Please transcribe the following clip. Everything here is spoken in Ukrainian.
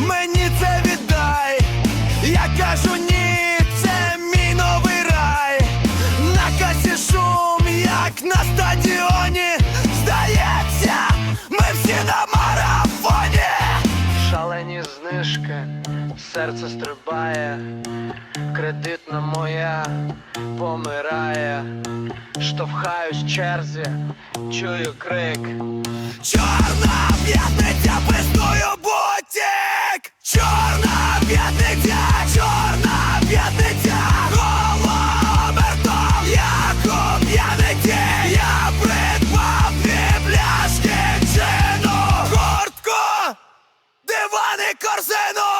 мені це віддай. Я кажу ні, це мій новий рай. На касі шум, як на стадіоні. Здається, ми всі на марафоні. Шалені знижки, серце стрибає, кредитна моя помирає, штовхаюсь в черзі, чую крик. Чорна п'ятниця пиздую п'ятниця, чорна п'ятниця, обертом, як у я придбав дві пляшки чину, куртку, дивани корзину.